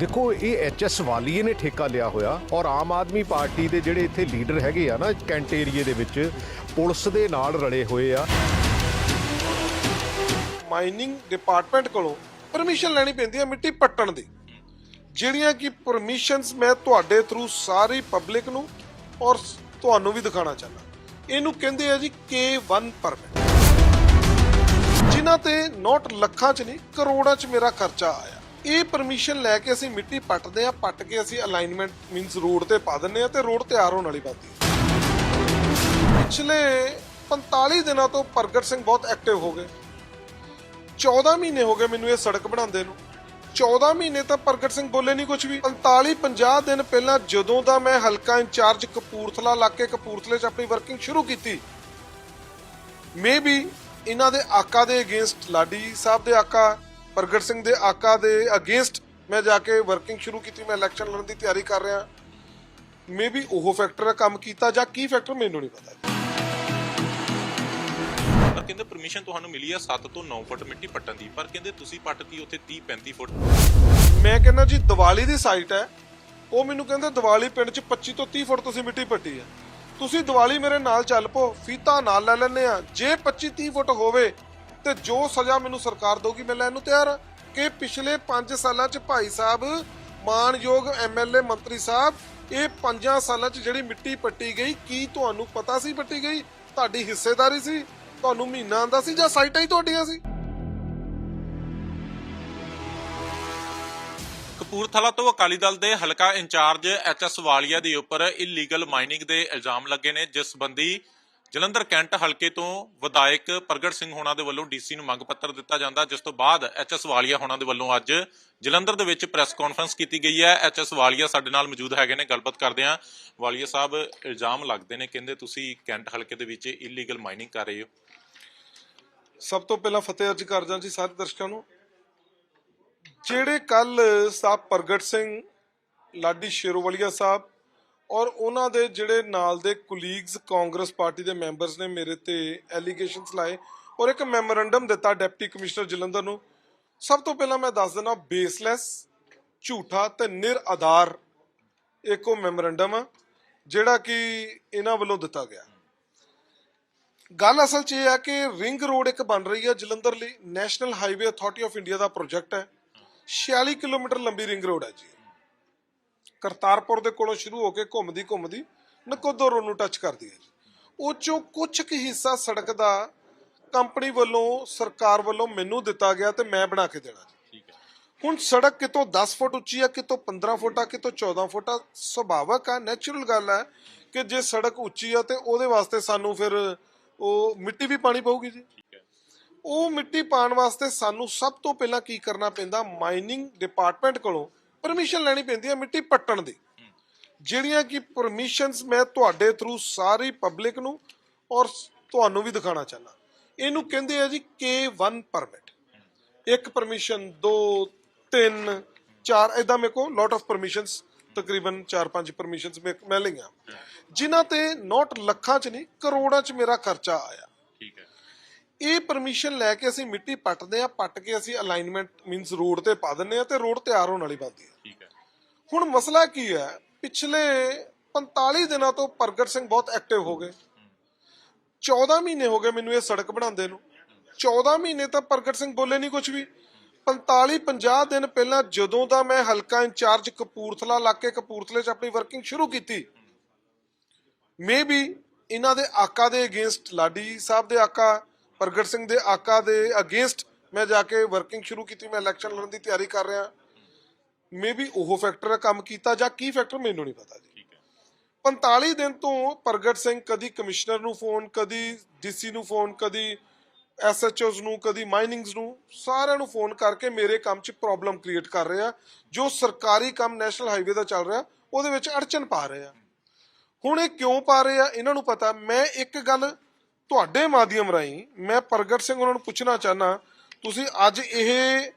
ਦੇਖੋ, ਇਹ ਐਚਐਸ ਵਾਲੀਏ ਨੇ ਠੇਕਾ ਲਿਆ ਹੋਇਆ ਔਰ ਆਮ ਆਦਮੀ ਪਾਰਟੀ ਦੇ ਜਿਹੜੇ ਇੱਥੇ ਲੀਡਰ ਹੈਗੇ ਆ ਨਾ ਕੈਂਟ ਏਰੀਏ ਦੇ ਵਿੱਚ, ਪੁਲਿਸ ਦੇ ਨਾਲ ਰਲੇ ਹੋਏ ਆ। ਮਾਈਨਿੰਗ ਡਿਪਾਰਟਮੈਂਟ ਕੋਲੋਂ ਪਰਮਿਸ਼ਨ ਲੈਣੀ ਪੈਂਦੀ ਹੈ ਮਿੱਟੀ ਪੱਟਣ ਦੀ। ਜਿਹੜੀਆਂ ਕਿ ਪਰਮਿਸ਼ਨਸ ਮੈਂ ਤੁਹਾਡੇ ਥਰੂ ਸਾਰੀ ਪਬਲਿਕ ਨੂੰ ਔਰ ਤੁਹਾਨੂੰ ਵੀ ਦਿਖਾਣਾ ਚਾਹੁੰਦਾ। ਇਹਨੂੰ ਕਹਿੰਦੇ ਆ ਜੀ K1 ਪਰਮਿਟ ਜਿਨ੍ਹਾਂ ਤੇ ਨੋਟ ਲੱਖਾਂ 'ਚ ਨਹੀਂ, ਕਰੋੜਾਂ 'ਚ ਮੇਰਾ ਖਰਚਾ ਆਇਆ। ਇਹ ਪਰਮਿਸ਼ਨ ਲੈ ਕੇ ਅਸੀਂ ਮਿੱਟੀ ਪੱਟਦੇ ਆ ਪੱਟ ਕੇ ਅਸੀਂ ਅਲਾਈਨਮੈਂਟ ਮੀਨਸ ਰੋਡ ਤੇ ਪਾ ਦਿੰਨੇ ਆ ਤੇ ਰੋਡ ਤਿਆਰ ਹੋਣ ਵਾਲੀ ਬਾਤ ਹੈ। ਪਿਛਲੇ 45 ਦਿਨਾਂ ਤੋਂ ਪ੍ਰਗਟ ਸਿੰਘ ਬਹੁਤ ਐਕਟਿਵ ਹੋ ਗਏ। 14 ਮਹੀਨੇ ਹੋ ਗਏ ਮੈਨੂੰ ਇਹ ਸੜਕ ਬਣਾਉਂਦੇ ਨੂੰ। 14 ਮਹੀਨੇ ਤਾਂ ਪ੍ਰਗਟ ਸਿੰਘ ਬੋਲੇ ਨਹੀਂ ਕੁਝ ਵੀ। 45 50 ਦਿਨ ਪਹਿਲਾਂ ਜਦੋਂ ਦਾ ਮੈਂ ਹਲਕਾ ਇੰਚਾਰਜ ਕਪੂਰਥਲਾ ਇਲਾਕੇ ਕਪੂਰਥਲੇ 'ਚ ਆਪਣੀ ਵਰਕਿੰਗ ਸ਼ੁਰੂ ਕੀਤੀ ਮੇਬੀ ਇਹਨਾਂ ਦੇ ਆਕਾ ਦੇ ਅਗੇਂਸਟ ਲਾਡੀ ਸਾਹਿਬ ਦੇ ਆਕਾ ਪ੍ਰਗਟ ਸਿੰਘ ਦੇ ਆਕਾ ਦੇ ਅਗੇਂਸਟ ਮੈਂ ਜਾ ਕੇ ਵਰਕਿੰਗ ਸ਼ੁਰੂ ਕੀਤੀ ਮੈਂ ਇਲੈਕਸ਼ਨ ਲੜਨ ਦੀ ਤਿਆਰੀ ਕਰ ਰਿਹਾ। ਮੇਬੀ ਉਹ ਫੈਕਟਰ ਕੰਮ ਕੀਤਾ ਜਾਂ ਕੀ ਫੈਕਟਰ ਮੈਨੂੰ ਨਹੀਂ ਪਤਾ। ਪਰ ਕਹਿੰਦੇ ਪਰਮਿਸ਼ਨ ਤੁਹਾਨੂੰ ਮਿਲੀ ਆ 7 ਤੋਂ 9 ਫੁੱਟ ਮਿੱਟੀ ਪੱਟਣ ਦੀ। ਪਰ ਕਹਿੰਦੇ ਤੁਸੀਂ ਪੱਟਤੀ ਉੱਥੇ 30 35 ਫੁੱਟ? ਮੈਂ ਕਹਿੰਦਾ ਜੀ ਦੀਵਾਲੀ ਦੀ ਸਾਈਟ ਹੈ। ਉਹ ਮੈਨੂੰ ਕਹਿੰਦੇ ਦੀਵਾਲੀ ਪਿੰਡ 'ਚ 25 ਤੋਂ 30 ਫੁੱਟ ਤੁਸੀਂ ਮਿੱਟੀ ਪੱਟੀ ਹੈ ਤੁਸੀਂ ਦੀਵਾਲੀ ਮੇਰੇ ਨਾਲ ਚੱਲ ਪੋ ਫੀਤਾ ਨਾਲ ਲੈ ਲੈਨੇ ਆ। ਜੇ 25 30 ਫੁੱਟ ਹੋਵੇ ਤੇ ਜੋ ਸਜ਼ਾ ਮੈਨੂੰ ਸਰਕਾਰ ਦੇਊਗੀ, ਮੈਂ ਲੈਣ ਨੂੰ ਤਿਆਰ ਹਾਂ। ਕਿ ਪਿਛਲੇ 5 ਸਾਲਾਂ 'ਚ ਭਾਈ ਸਾਹਿਬ, ਮਾਨਯੋਗ ਐਮਐਲਏ ਮੰਤਰੀ ਸਾਹਿਬ, ਇਹ 5 ਸਾਲਾਂ 'ਚ ਜਿਹੜੀ ਮਿੱਟੀ ਪੱਟੀ ਗਈ, ਕੀ ਤੁਹਾਨੂੰ ਪਤਾ ਸੀ ਪੱਟੀ ਗਈ? ਤੁਹਾਡੀ ਹਿੱਸੇਦਾਰੀ ਸੀ, ਤੁਹਾਨੂੰ ਮਹੀਨਾ ਆਂਦਾ ਸੀ ਜਾਂ ਸਾਈਟਾਂ ਹੀ ਤੁਹਾਡੀਆਂ ਸੀ? ਕਪੂਰਥਲਾ ਤੋਂ ਅਕਾਲੀ ਦਲ ਦੇ ਹਲਕਾ ਇੰਚਾਰਜ ਐਚਐਸ ਵਾਲੀਆ ਦੇ ਉੱਪਰ ਇਲੀਗਲ ਮਾਈਨਿੰਗ ਦੇ ਇਲਜ਼ਾਮ ਲੱਗੇ ਨੇ, ਜਿਸ ਸੰਬੰਧੀ ਜਲੰਧਰ ਕੈਂਟ ਹਲਕੇ ਤੋਂ ਵਿਧਾਇਕ ਪ੍ਰਗਟ ਸਿੰਘ ਹੋਣਾ ਦੇ ਵੱਲੋਂ ਡੀਸੀ ਨੂੰ ਮੰਗ ਪੱਤਰ ਦਿੱਤਾ ਜਾਂਦਾ, ਜਿਸ ਤੋਂ ਬਾਅਦ ਐਚਐਸ ਵਾਲੀਆ ਹੋਣਾ ਦੇ ਵੱਲੋਂ ਅੱਜ ਜਲੰਧਰ ਦੇ ਵਿੱਚ ਪ੍ਰੈਸ ਕਾਨਫਰੰਸ ਕੀਤੀ ਗਈ ਹੈ। ਐਚਐਸ ਵਾਲੀਆ ਸਾਡੇ ਨਾਲ ਮੌਜੂਦ ਹੈਗੇ ਨੇ, ਗੱਲਬਾਤ ਕਰਦੇ ਹਾਂ। ਵਾਲੀਆ ਸਾਹਿਬ, ਇਲਜ਼ਾਮ ਲੱਗਦੇ ਨੇ, ਕਹਿੰਦੇ ਤੁਸੀਂ ਕੈਂਟ ਹਲਕੇ ਦੇ ਵਿੱਚ ਇਲੀਗਲ ਮਾਈਨਿੰਗ ਕਰ ਰਹੇ ਹੋ। ਸਭ ਤੋਂ ਪਹਿਲਾਂ ਫਤਿਹ ਅਰਜ ਕਰਦਾ ਜੀ ਸਾਰੇ ਦਰਸ਼ਕਾਂ ਨੂੰ। ਜਿਹੜੇ ਕੱਲ ਸਾਹਿਬ ਪ੍ਰਗਟ ਸਿੰਘ ਲਾਡੀ ਸ਼ੇਰੋਵਾਲੀਆ ਸਾਹਿਬ ਔਰ ਉਹਨਾਂ ਦੇ ਜਿਹੜੇ ਨਾਲ ਦੇ ਕੁਲੀਗਸ ਕਾਂਗਰਸ ਪਾਰਟੀ ਦੇ ਮੈਂਬਰਸ ਨੇ ਮੇਰੇ ਤੇ ਐਲੀਗੇਸ਼ਨਸ ਲਾਏ ਔਰ ਇੱਕ ਮੈਮੋਰੈਂਡਮ ਦਿੱਤਾ ਡਿਪਟੀ ਕਮਿਸ਼ਨਰ ਜਲੰਧਰ ਨੂੰ। ਸਭ ਤੋਂ ਪਹਿਲਾਂ ਮੈਂ ਦੱਸ ਦਿੰਦਾ ਬੇਸਲੈਸ ਝੂਠਾ ਤੇ ਨਿਰ ਆਧਾਰ ਇੱਕ ਉਹ ਮੈਮੋਰੰਡਮ ਆ, ਜਿਹੜਾ ਕਿ ਇਹਨਾਂ ਵੱਲੋਂ ਦਿੱਤਾ ਗਿਆ। ਗੱਲ ਅਸਲ 'ਚ ਇਹ ਹੈ ਕਿ ਰਿੰਗ ਰੋਡ ਇੱਕ ਬਣ ਰਹੀ ਹੈ ਜਲੰਧਰ ਲਈ national highway authority of India the project ਹੈ। 46 ਕਿਲੋਮੀਟਰ ਲੰਬੀ ਰਿੰਗ ਰੋਡ ਹੈ ਜੀ। ਕਰਤਾਰਪੁਰ ਦੇ ਕੋਲੋਂ ਸ਼ੁਰੂ ਹੋ ਕੇ ਘੁੰਮਦੀ ਘੁੰਮਦੀ ਨਕੋਦਰ ਨੂੰ ਟੱਚ ਕਰਦੀ ਹੈ ਉਹ ਚੋਂ ਕੁਝ ਕੁ ਹਿੱਸਾ ਸੜਕ ਦਾ ਕੰਪਨੀ ਵੱਲੋਂ ਸਰਕਾਰ ਵੱਲੋਂ ਮੈਨੂੰ ਦਿੱਤਾ ਗਿਆ ਤੇ ਮੈਂ ਬਣਾ ਕੇ ਦੇਣਾ ਠੀਕ ਹੈ। ਹੁਣ ਸੜਕ ਕਿਤੋਂ 10 ਫੁੱਟ ਉੱਚੀ ਆ ਕਿਤੋਂ 15 ਫੁੱਟ ਆ ਕਿਤੋਂ 14 ਫੁੱਟ ਆ ਸੁਭਾਵਕ ਆ ਨੈਚੁਰਲ ਗੱਲ ਹੈ ਕਿ ਜੇ ਸੜਕ ਉੱਚੀ ਆ ਤੇ ਉਹਦੇ ਵਾਸਤੇ ਸਾਨੂੰ ਫਿਰ ਉਹ ਮਿੱਟੀ ਵੀ ਪਾਣੀ ਪਊਗੀ ਜੀ। ਠੀਕ ਹੈ। ਉਹ ਮਿੱਟੀ ਪਾਣ ਵਾਸਤੇ ਸਾਨੂੰ ਸਭ ਤੋਂ ਪਹਿਲਾਂ ਕੀ ਕਰਨਾ ਪੈਂਦਾ ਮਾਈਨਿੰਗ ਡਿਪਾਰਟਮੈਂਟ ਕੋਲੋਂ ਪਰਮਿਸ਼ਨ ਲੈਣੀ ਪੈਂਦੀ ਹੈ ਮਿੱਟੀ ਪੱਟਣ ਦੀ। ਜਿਹੜੀਆਂ ਕਿ ਪਰਮਿਸ਼ਨਸ ਮੈਂ ਤੁਹਾਡੇ ਥਰੂ ਸਾਰੀ ਪਬਲਿਕ ਨੂੰ ਔਰ ਤੁਹਾਨੂੰ ਵੀ ਦਿਖਾਣਾ ਚਾਹੁੰਦਾ। ਇਹਨੂੰ ਕਹਿੰਦੇ ਆ ਜੀ K1 ਪਰਮਿਟ ਇੱਕ ਪਰਮਿਸ਼ਨ 2 3 4 ਇਦਾਂ ਮੇਰੇ ਕੋਲ ਲੋਟ ਆਫ ਪਰਮਿਸ਼ਨਸ ਤਕਰੀਬਨ 4-5 ਪਰਮਿਸ਼ਨਸ ਮੈਂ ਲਈਆਂ। ਜਿਨ੍ਹਾਂ ਤੇ ਨੋਟ ਲੱਖਾਂ 'ਚ ਨਹੀਂ, ਕਰੋੜਾਂ 'ਚ ਮੇਰਾ ਖਰਚਾ ਆਇਆ। ਠੀਕ ਹੈ। ਇਹ ਪਰਮਿਸ਼ਨ ਲੈ ਕੇ ਅਸੀਂ ਮਿੱਟੀ ਪੱਟਦੇ ਆ ਪੱਟ ਕੇ ਅਸੀਂ ਅਲਾਈਨਮੈਂਟ ਮੀਨਸ ਰੋਡ ਤੇ ਪਾ ਦਿੰਨੇ ਆ ਤੇ ਰੋਡ ਤਿਆਰ ਹੋਣ ਵਾਲੀ ਬਾਤ ਹੈ। ਠੀਕ ਹੈ। ਹੁਣ ਮਸਲਾ ਕੀ ਹੈ ਪਿਛਲੇ 45 ਦਿਨਾਂ ਤੋਂ ਪ੍ਰਗਟ ਸਿੰਘ ਬਹੁਤ ਐਕਟਿਵ ਹੋ ਗਏ। 14 ਮਹੀਨੇ ਹੋ ਗਏ ਮੈਨੂੰ ਇਹ ਸੜਕ ਬਣਾਉਂਦੇ ਨੂੰ। 14 ਮਹੀਨੇ ਤਾਂ ਪ੍ਰਗਟ ਸਿੰਘ ਬੋਲੇ ਨਹੀਂ ਕੁਝ ਵੀ। 45 50 ਦਿਨ ਪਹਿਲਾਂ ਜਦੋਂ ਦਾ ਮੈਂ ਹਲਕਾ ਇੰਚਾਰਜ ਕਪੂਰਥਲਾ ਇਲਾਕੇ ਕਪੂਰਥਲੇ 'ਚ ਆਪਣੀ ਵਰਕਿੰਗ ਸ਼ੁਰੂ ਕੀਤੀ ਮੇਬੀ ਇਹਨਾਂ ਦੇ ਆਕਾ ਦੇ ਅਗੇਂਸਟ ਲਾਡੀ ਸਾਹਿਬ ਦੇ ਆਕਾ ਪ੍ਰਗਟ ਸਿੰਘ ਦੇ ਆਕਾ ਦੇ ਅਗੇਂਸਟ ਮੈਂ ਜਾ ਕੇ ਵਰਕਿੰਗ ਸ਼ੁਰੂ ਕੀਤੀ ਮੈਂ ਇਲੈਕਸ਼ਨ ਲੜਨ ਦੀ ਤਿਆਰੀ ਕਰ ਰਿਹਾ। ਮੇਬੀ ਉਹ ਫੈਕਟਰ ਕੰਮ ਕੀਤਾ ਜਾਂ ਕੀ ਫੈਕਟਰ ਮੈਨੂੰ ਨਹੀਂ ਪਤਾ ਜੀ। ਠੀਕ ਹੈ। 45 ਦਿਨ ਤੋਂ ਪ੍ਰਗਟ ਸਿੰਘ ਕਦੀ ਕਮਿਸ਼ਨਰ ਨੂੰ ਫੋਨ ਕਦੀ ਡੀਸੀ ਨੂੰ ਫੋਨ ਕਦੀ ਐਸਐਚਓਸ ਨੂੰ ਕਦੀ ਮਾਈਨਿੰਗਸ ਨੂੰ ਸਾਰਿਆਂ ਨੂੰ ਫੋਨ ਕਰਕੇ ਮੇਰੇ ਕੰਮ 'ਚ ਪ੍ਰੋਬਲਮ ਕ੍ਰੀਏਟ ਕਰ ਰਹੇ ਆ ਜੋ ਸਰਕਾਰੀ ਕੰਮ ਨੈਸ਼ਨਲ ਹਾਈਵੇ ਦਾ ਚੱਲ ਰਿਹਾ ਉਹਦੇ ਵਿੱਚ ਅੜਚਨ ਪਾ ਰਹੇ। ਆ ਹੁਣ ਇਹ ਕਿਉਂ ਪਾ ਰਹੇ ਆ ਇਹਨਾਂ ਨੂੰ ਪਤਾ ਮੈਂ ਇੱਕ ਗੱਲ ਤੁਹਾਡੇ ਮਾਧਿਅਮ ਰਾਹੀਂ ਮੈਂ ਪ੍ਰਗਟ ਸਿੰਘ ਉਹਨਾਂ ਨੂੰ ਪੁੱਛਣਾ ਚਾਹਨਾ ਤੁਸੀਂ ਅੱਜ ਇਹ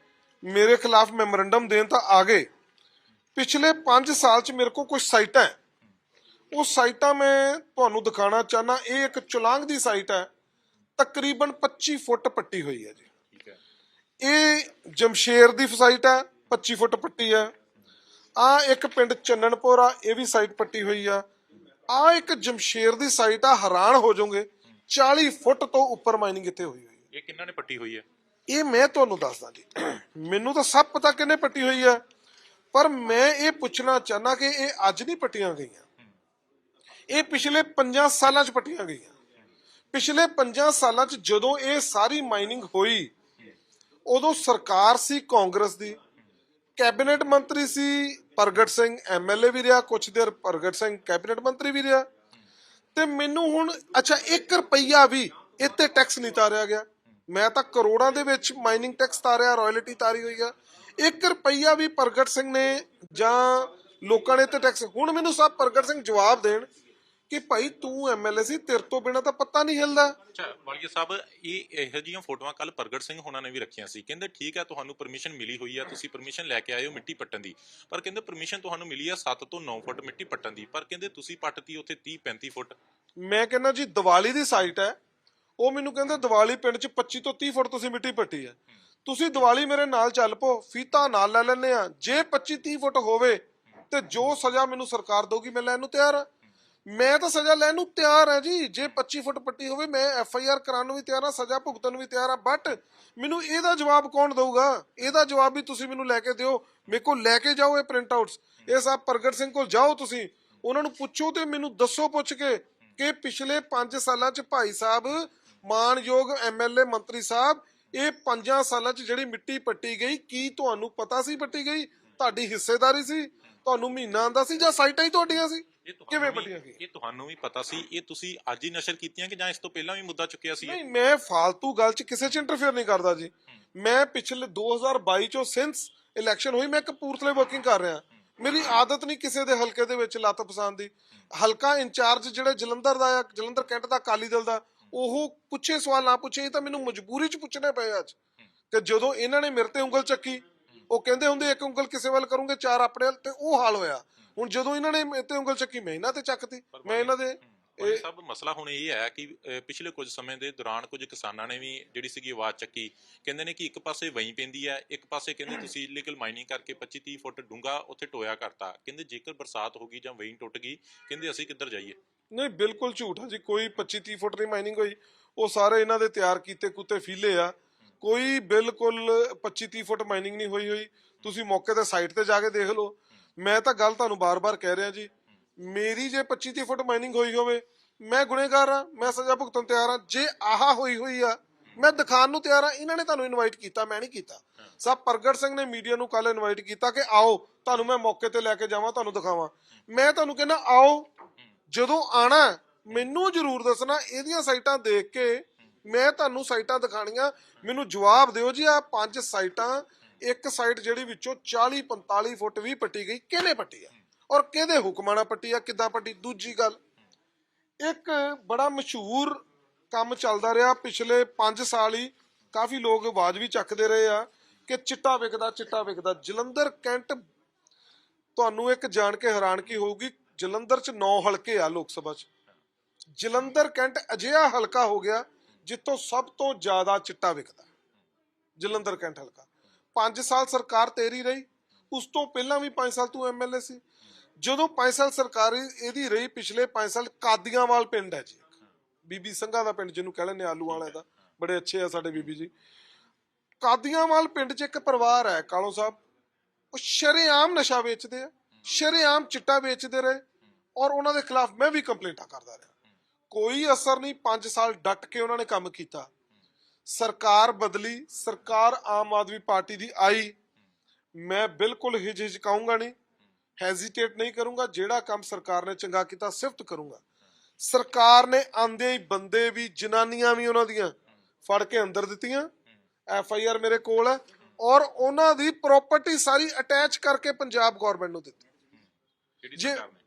ਮੇਰੇ ਖਿਲਾਫ ਮੈਮੋਰੰਡਮ ਦੇਣ ਤਾਂ ਆ ਗਏ। ਪਿਛਲੇ 5 ਸਾਲ 'ਚ ਮੇਰੇ ਕੋਲ ਕੁਝ ਸਾਈਟਾਂ ਉਹ ਸਾਈਟਾਂ ਮੈਂ ਤੁਹਾਨੂੰ ਦਿਖਾਣਾ ਚਾਹਨਾ ਇਹ ਇੱਕ ਚੁਲਾਂਗ ਦੀ ਸਾਈਟ ਹੈ। ਤਕਰੀਬਨ 25 ਫੁੱਟ ਪੱਟੀ ਹੋਈ ਹੈ ਜੀ। ਇਹ ਜਮਸ਼ੇਰ ਦੀ ਸਾਈਟ ਹੈ 25 ਫੁੱਟ ਪੱਟੀ ਹੈ। ਆ ਇੱਕ ਪਿੰਡ ਚੰਨਣਪੁਰ ਆ ਇਹ ਵੀ ਸਾਈਟ ਪੱਟੀ ਹੋਈ ਆ। ਆ ਇੱਕ ਜਮਸ਼ੇਰ ਦੀ ਸਾਈਟ ਆ ਹੈਰਾਨ ਹੋ ਜਾਓਗੇ। 40 ਫੁੱਟ ਤੋਂ ਉੱਪਰ ਮਾਈਨਿੰਗ ਇੱਥੇ ਹੋਈ ਹੋਈ ਹੈ। ਇਹ ਕਿੰਨਾਂ ਨੇ ਪੱਟੀ ਹੋਈ ਹੈ? ਇਹ ਮੈਂ ਤੁਹਾਨੂੰ ਦੱਸਦਾ ਜੀ। ਮੈਨੂੰ ਤਾਂ ਸਭ ਪਤਾ ਕਿੰਨੇ ਪੱਟੀ ਹੋਈ ਹੈ। ਪਰ ਮੈਂ ਇਹ ਪੁੱਛਣਾ ਚਾਹਨਾ ਕਿ ਇਹ ਅੱਜ ਨਹੀਂ ਪੱਟੀਆਂ ਗਈਆਂ? ਇਹ ਪਿਛਲੇ 5 ਸਾਲਾਂ 'ਚ ਪੱਟੀਆਂ ਗਈਆਂ। ਪਿਛਲੇ 5 ਸਾਲਾਂ 'ਚ ਜਦੋਂ ਇਹ ਸਾਰੀ ਮਾਈਨਿੰਗ ਹੋਈ ਉਦੋਂ ਸਰਕਾਰ ਸੀ ਕਾਂਗਰਸ ਦੀ ਕੈਬਨਿਟ ਮੰਤਰੀ ਸੀ ਪ੍ਰਗਟ ਸਿੰਘ ਐਮਐਲਏ ਵੀ ਰਿਹਾ ਕੁਛ ਦੇਰ ਪ੍ਰਗਟ ਸਿੰਘ ਕੈਬਨਿਟ ਮੰਤਰੀ ਵੀ ਰਿਹਾ। ਤੇ ਮੈਨੂੰ ਹੁਣ, ਅੱਛਾ 1 ਰੁਪਈਆ ਵੀ ਇੱਥੇ ਟੈਕਸ ਨਹੀਂ ਤਾਰਿਆ ਗਿਆ। ਮੈਂ ਤਾਂ ਕਰੋੜਾਂ ਦੇ ਵਿੱਚ ਮਾਈਨਿੰਗ ਟੈਕਸ ਤਾਰਿਆ ਰਾਇਲਟੀ ਤਾਰੀ ਹੋਈ ਆ। 1 ਰੁਪਈਆ ਵੀ ਪ੍ਰਗਟ ਸਿੰਘ ਨੇ ਜਾਂ ਲੋਕਾਂ ਨੇ ਤੇ ਟੈਕਸ ਹੁਣ ਮੈਨੂੰ ਸਭ ਪ੍ਰਗਟ ਸਿੰਘ ਜਵਾਬ ਦੇਣ। ਕਿ ਭਾਈ ਤੂੰ ਐਮਐਲਏ ਸੀ ਤੇਰੇ ਤੋਂ ਬਿਨਾ ਤਾਂ ਪੱਤਾ ਨਹੀਂ ਹਿਲਦਾ। ਅੱਛਾ ਵਾਲੀਆ ਸਾਹਿਬ ਇਹ ਇਹੋ ਜਿਹੀਆਂ ਫੋਟੋਆਂ ਕੱਲ ਪ੍ਰਗਟ ਸਿੰਘ ਹੋਣਾ ਨੇ ਵੀ ਰੱਖੀਆਂ ਸੀ। ਕਹਿੰਦੇ ਠੀਕ ਹੈ ਤੁਹਾਨੂੰ ਪਰਮਿਸ਼ਨ ਮਿਲੀ ਹੋਈ ਹੈ ਤੁਸੀਂ ਪਰਮਿਸ਼ਨ ਲੈ ਕੇ ਆਏ ਹੋ ਮਿੱਟੀ ਪੱਟਣ ਦੀ। ਪਰ ਕਹਿੰਦੇ ਪਰਮਿਸ਼ਨ ਤੁਹਾਨੂੰ ਮਿਲੀ ਹੈ 7 ਤੋਂ 9 ਫੁੱਟ ਮਿੱਟੀ ਪੱਟਣ ਦੀ। ਪਰ ਕਹਿੰਦੇ ਤੁਸੀਂ ਪੱਟਤੀ ਉੱਥੇ 30 35 ਫੁੱਟ। ਮੈਂ ਕਹਿੰਦਾ ਜੀ ਦੀਵਾਲੀ ਦੀ ਸਾਈਟ ਹੈ। ਉਹ ਮੈਨੂੰ ਕਹਿੰਦੇ ਦੀਵਾਲੀ ਪਿੰਡ 'ਚ 25 ਤੋਂ 30 ਫੁੱਟ ਤੁਸੀਂ ਮਿੱਟੀ ਪੱਟੀ ਹੈ। ਤੁਸੀਂ ਦੀਵਾਲੀ ਮੇਰੇ ਨਾਲ ਚੱਲ ਪੋ ਫੀਤਾ ਨਾਲ ਲੈ ਲੈਨੇ ਆ। ਜੇ 25 30 ਫੁੱਟ ਹੋਵੇ ਤੇ ਜੋ ਸਜ਼ਾ ਮੈਨੂੰ ਸਰਕਾਰ ਦਊਗੀ ਮੈਂ ਲੈਣ ਨੂੰ ਤਿਆਰ ਆ। ਮੈਂ ਤਾਂ ਸਜ਼ਾ ਲੈਣ ਨੂੰ ਤਿਆਰ ਹਾਂ ਜੀ। ਜੇ 25 ਫੁੱਟ ਪੱਟੀ ਹੋਵੇ, ਮੈਂ ਐਫ ਆਈ ਆਰ ਕਰਾਉਣ ਨੂੰ ਵੀ ਤਿਆਰ ਹਾਂ, ਸਜ਼ਾ ਭੁਗਤਣ ਨੂੰ ਵੀ ਤਿਆਰ ਹਾਂ। ਬਟ ਮੈਨੂੰ ਇਹਦਾ ਜਵਾਬ ਕੌਣ ਦਊਗਾ? ਇਹਦਾ ਜਵਾਬ ਵੀ ਤੁਸੀਂ ਮੈਨੂੰ ਲੈ ਕੇ ਦਿਓ। ਮੇਰੇ ਕੋਲ ਲੈ ਕੇ ਜਾਓ ਇਹ ਪ੍ਰਿੰਟ ਆਊਟਸ ਇਹ ਸਭ ਪ੍ਰਗਟ ਸਿੰਘ ਕੋਲ ਜਾਓ ਤੁਸੀਂ। ਉਹਨਾਂ ਨੂੰ ਪੁੱਛੋ ਤੇ ਮੈਨੂੰ ਦੱਸੋ ਪੁੱਛ ਕੇ ਕਿ ਪਿਛਲੇ 5 ਸਾਲਾਂ ਚ ਭਾਈ ਸਾਹਿਬ, ਮਾਨਯੋਗ ਐਮਐਲਏ ਮੰਤਰੀ ਸਾਹਿਬ, ਇਹ 5 ਸਾਲਾਂ ਚ ਜਿਹੜੀ ਮਿੱਟੀ ਪੱਟੀ ਗਈ, ਕੀ ਤੁਹਾਨੂੰ ਪਤਾ ਸੀ ਪੱਟੀ ਗਈ? ਤੁਹਾਡੀ ਹਿੱਸੇਦਾਰੀ ਸੀ? ਤੁਹਾਨੂੰ ਮਹੀਨਾ ਆਂਦਾ ਸੀ ਜਾਂ ਸਾਈਟਾਂ ਹੀ ਤੁਹਾਡੀਆਂ ਸੀ? ਇਹ ਤੁਹਾਨੂੰ ਕਿਵੇਂ ਵੀ- ਪੱਟੀਆਂ ਗਈਆਂ ਇਹ ਤੁਹਾਨੂੰ ਵੀ ਪਤਾ ਸੀ ਇਹ ਤੁਸੀਂ ਅੱਜ ਹੀ ਨਸ਼ਰ ਕੀਤੀਆਂ ਕਿ ਜਾਂ ਇਸ ਤੋਂ ਪਹਿਲਾਂ ਵੀ ਮੁੱਦਾ ਚੁੱਕਿਆ ਸੀ? ਇਹ? ਨਹੀਂ ਮੈਂ ਫालतू ਗੱਲ 'ਚ ਕਿਸੇ 'ਚ ਇੰਟਰਫੇਅਰ ਨਹੀਂ ਕਰਦਾ ਜੀ। ਮੈਂ ਪਿਛਲੇ 2022 ਚੋਂ ਸਿੰਸ ਇਲੈਕਸ਼ਨ ਹੋਈ ਮੈਂ ਕਪੂਰਥਲੇ ਵਰਕਿੰਗ ਕਰ ਰਿਹਾ। ਮੇਰੀ ਆਦਤ ਨਹੀਂ ਕਿਸੇ ਦੇ ਹਲਕੇ ਦੇ ਵਿੱਚ ਲੱਤ ਪਸੰਦ ਦੀ। ਹਲਕਾ ਇੰਚਾਰਜ ਜਿਹੜੇ ਜਲੰਧਰ ਦਾ ਆ ਜਲੰਧਰ ਕੈਂਟ ਦਾ ਅਕਾਲੀ ਦਲ ਦਾ ਉਹ ਪੁੱਛੇ ਸਵਾਲ ਨਾ ਪੁੱਛੇ ਇਹ ਤਾਂ ਮੈਨੂੰ ਮਜਬੂਰੀ 'ਚ ਪੁੱਛਣੇ ਪਏ ਅੱਜ। ਕਿ ਜਦੋਂ ਇਹਨਾਂ ਨੇ ਮੇਰੇ ਤੇ ਉਂਗਲ ਚੱਕੀ ਉਹ ਕਹਿੰਦੇ ਹੁੰਦੇ ਇੱਕ ਉਂਗਲ ਕਿਸੇ ਵੱਲ ਕਰੂੰਗੇ ਚਾਰ ਆਪਣੇ ਵੱਲ ਤੇ ਉਹ ਹਾਲ ਹੋਇਆ। ਹੁਣ ਜਦੋਂ ਇਹਨਾਂ ਨੇ ਮੇਰੇ ਤੇ ਉਂਗਲ ਚੱਕੀ ਮੈਂ ਇਹਨਾਂ ਤੇ ਚੱਕਤੀ ਮੈਂ ਇਹਨਾਂ ਦੇ ਭਾਈ ਸਾਹਿਬ ਮਸਲਾ ਹੁਣ ਇਹ ਹੈ ਕਿ ਪਿਛਲੇ ਕੁਝ ਸਮੇਂ ਦੇ ਦੌਰਾਨ ਕੁਝ ਕਿਸਾਨਾਂ ਨੇ ਵੀ ਜਿਹੜੀ ਸੀਗੀ ਆਵਾਜ਼ ਚੱਕੀ ਕਹਿੰਦੇ ਨੇ ਕਿ ਇੱਕ ਪਾਸੇ ਵਹੀਂ ਪੈਂਦੀ ਹੈ ਇੱਕ ਪਾਸੇ ਕਹਿੰਦੇ ਤੁਸੀਂ ਇਲੀਗਲ ਮਾਈਨਿੰਗ ਕਰਕੇ 25 30 ਫੁੱਟ ਡੂੰਗਾ ਉੱਥੇ ਟੋਇਆ ਕਰਤਾ। ਕਹਿੰਦੇ ਜੇਕਰ ਬਰਸਾਤ ਹੋ ਗਈ ਜਾਂ ਵਹੀਂ ਟੁੱਟ ਗਈ ਕਹਿੰਦੇ ਅਸੀਂ ਕਿੱਧਰ ਜਾਈਏ? ਨਹੀਂ ਬਿਲਕੁਲ ਝੂਠ ਹੈ ਜੀ ਕੋਈ 25 30 ਫੁੱਟ ਦੀ ਮਾਈਨਿੰਗ ਹੋਈ ਉਹ ਸਾਰੇ ਇਹਨਾਂ ਦੇ ਤਿਆਰ ਕੀਤੇ ਕੁੱਤੇ ਫੀਲੇ ਆ। ਕੋਈ ਬਿਲਕੁਲ 25 30 ਫੁੱਟ ਮਾਈਨਿੰਗ ਨਹੀਂ ਹੋਈ ਹੋਈ ਤੁਸੀਂ ਮੌਕੇ ਤੇ ਸਾਈਟ ਤੇ ਜਾ ਕੇ ਦੇਖ ਲਓ। ਮੈਂ ਤਾਂ ਗੱਲ ਤੁਹਾਨੂੰ ਬਾਰ-ਬਾਰ ਕਹਿ ਰਿਹਾ ਜੀ। ਮੇਰੀ ਜੇ 25 30 ਫੁੱਟ ਮਾਈਨਿੰਗ ਹੋਈ ਹੋਵੇ, ਮੈਂ ਗੁਨੇਗਾਰ ਆ ਮੈਂ ਸਜ਼ਾ ਭੁਗਤਣ ਤਿਆਰ ਆ ਜੇ ਆਹ ਹੋਈ ਹੋਈ ਆ, ਮੈਂ ਦਿਖਾਣ ਨੂੰ ਤਿਆਰ ਆ ਇਹਨਾਂ ਨੇ ਤੁਹਾਨੂੰ ਇਨਵਾਈਟ ਕੀਤਾ, ਮੈਂ ਨਹੀਂ ਕੀਤਾ। ਸਭ ਪ੍ਰਗਟ ਸਿੰਘ ਨੇ ਮੀਡੀਆ ਨੂੰ ਕੱਲ ਇਨਵਾਈਟ ਕੀਤਾ ਕਿ ਆਓ, ਤੁਹਾਨੂੰ ਮੈਂ ਮੌਕੇ ਤੇ ਲੈ ਕੇ ਜਾਵਾਂ, ਤੁਹਾਨੂੰ ਦਿਖਾਵਾਂ। ਮੈਂ ਤੁਹਾਨੂੰ ਕਹਿੰਦਾ, ਆਓ, ਜਦੋਂ ਆਣਾ ਮੈਨੂੰ ਜ਼ਰੂਰ ਦੱਸਣਾ, ਇਹਦੀਆਂ ਸਾਈਟਾਂ ਦੇਖ ਕੇ ਮੈਂ ਤੁਹਾਨੂੰ ਸਾਈਟਾਂ ਦਿਖਾਣੀਆਂ ਮੈਨੂੰ ਜਵਾਬ ਦਿਓ ਜੀ ਆ ਪੰਜ ਸਾਈਟਾਂ ਇੱਕ ਸਾਈਡ ਜਿਹੜੀ ਵਿੱਚੋਂ 40 45 ਫੁੱਟ ਵੀ ਪੱਟੀ ਗਈ, ਕਿਹਨੇ ਪੱਟੀ ਆ? ਔਰ ਕਿਹਦੇ ਹੁਕਮਾਂ ਨਾਲ ਪੱਟੀ ਆ, ਕਿੱਦਾਂ ਪੱਟੀ? ਦੂਜੀ ਗੱਲ, ਇੱਕ ਬੜਾ ਮਸ਼ਹੂਰ ਕੰਮ ਚੱਲਦਾ ਰਿਹਾ। ਪਿਛਲੇ 5 ਸਾਲ ਹੀ ਕਾਫੀ ਲੋਕ ਆਵਾਜ਼ ਵੀ ਚੱਕਦੇ ਰਹੇ ਆ ਕਿ ਚਿੱਟਾ ਵਿਕਦਾ ਚਿੱਟਾ ਵਿਕਦਾ। ਜਲੰਧਰ ਕੈਂਟ, ਤੁਹਾਨੂੰ ਇੱਕ ਜਾਣ ਕੇ ਹੈਰਾਨਗੀ ਹੋਊਗੀ, ਜਲੰਧਰ 'ਚ 9 ਹਲਕੇ ਆ ਲੋਕ ਸਭਾ 'ਚ। ਜਲੰਧਰ ਕੈਂਟ ਅਜਿਹਾ ਹਲਕਾ ਹੋ ਗਿਆ ਜਿੱਥੋਂ ਸਭ ਤੋਂ ਜ਼ਿਆਦਾ ਚਿੱਟਾ ਵਿਕਦਾ। ਜਲੰਧਰ ਕੈਂਟ ਹਲਕਾ। 5 ਸਾਲ ਸਰਕਾਰ ਤੇਰੀ ਰਹੀ, ਉਸ ਤੋਂ ਪਹਿਲਾਂ ਵੀ 5 ਸਾਲ ਤੂੰ ਐਮਐਲਏ ਸੀ। ਜਦੋਂ 5 ਸਾਲ ਸਰਕਾਰੀ ਇਹਦੀ ਰਹੀ, ਪਿਛਲੇ 5 ਸਾਲ ਕਾਦੀਆਂਵਾਲ ਪਿੰਡ ਹੈ ਜੀ। ਬੀਬੀ ਸੰਘਾ ਦਾ ਪਿੰਡ, ਜਿਹਨੂੰ ਕਹਿ ਲੈਂਦੇ ਆਲੂ ਵਾਲੇ ਦਾ। ਬੜੇ ਅੱਛੇ ਆ ਸਾਡੇ ਬੀਬੀ ਜੀ। ਕਾਦੀਆਂਵਾਲ ਪਿੰਡ 'ਚ ਇੱਕ ਪਰਿਵਾਰ ਹੈ, ਕਾਲੋ ਸਾਹਿਬ। ਉਹ ਸ਼ਰੇਆਮ ਨਸ਼ਾ ਵੇਚਦੇ ਆ, ਸ਼ਰੇਆਮ ਚਿੱਟਾ ਵੇਚਦੇ ਰਹੇ ਔਰ ਉਹਨਾਂ ਦੇ ਖਿਲਾਫ ਮੈਂ ਵੀ ਕੰਪਲੇਂਟਾਂ ਕਰਦਾ ਰਿਹਾ। ਕੋਈ ਅਸਰ ਨਹੀਂ 5 ਸਾਲ ਡਟ ਕੇ ਉਹਨਾਂ ਨੇ ਕੰਮ ਕੀਤਾ। ਸਰਕਾਰ ਬਦਲੀ ਸਰਕਾਰ ਆਮ ਆਦਮੀ ਪਾਰਟੀ ਦੀ ਆਈ। ਮੈਂ ਬਿਲਕੁਲ ਹਿਜਹਿਚਕਾਉਂਗਾ ਨਹੀਂ ਹੈਜ਼ਿਟੇਟ ਨਹੀਂ ਕਰੂੰਗਾ ਜਿਹੜਾ ਕੰਮ ਸਰਕਾਰ ਨੇ ਚੰਗਾ ਕੀਤਾ ਸਿਫਤ ਕਰੂੰਗਾ। ਸਰਕਾਰ ਨੇ ਆਂਦੇ ਹੀ ਬੰਦੇ ਵੀ ਜਨਾਨੀਆਂ ਵੀ ਉਹਨਾਂ ਦੀਆਂ ਫੜ ਕੇ ਅੰਦਰ ਦਿੱਤੀਆਂ। ਐਫ ਆਈ ਆਰ ਮੇਰੇ ਕੋਲ ਹੈ ਔਰ ਉਹਨਾਂ ਦੀ ਪ੍ਰਾਪਰਟੀ ਸਾਰੀ ਅਟੈਚ ਕਰਕੇ ਪੰਜਾਬ ਗਵਰਨਮੈਂਟ ਨੂੰ ਦਿੱਤੀ। ਕਿਹੜੀ ਜੇ- ਸਰਕਾਰ ਨੇ?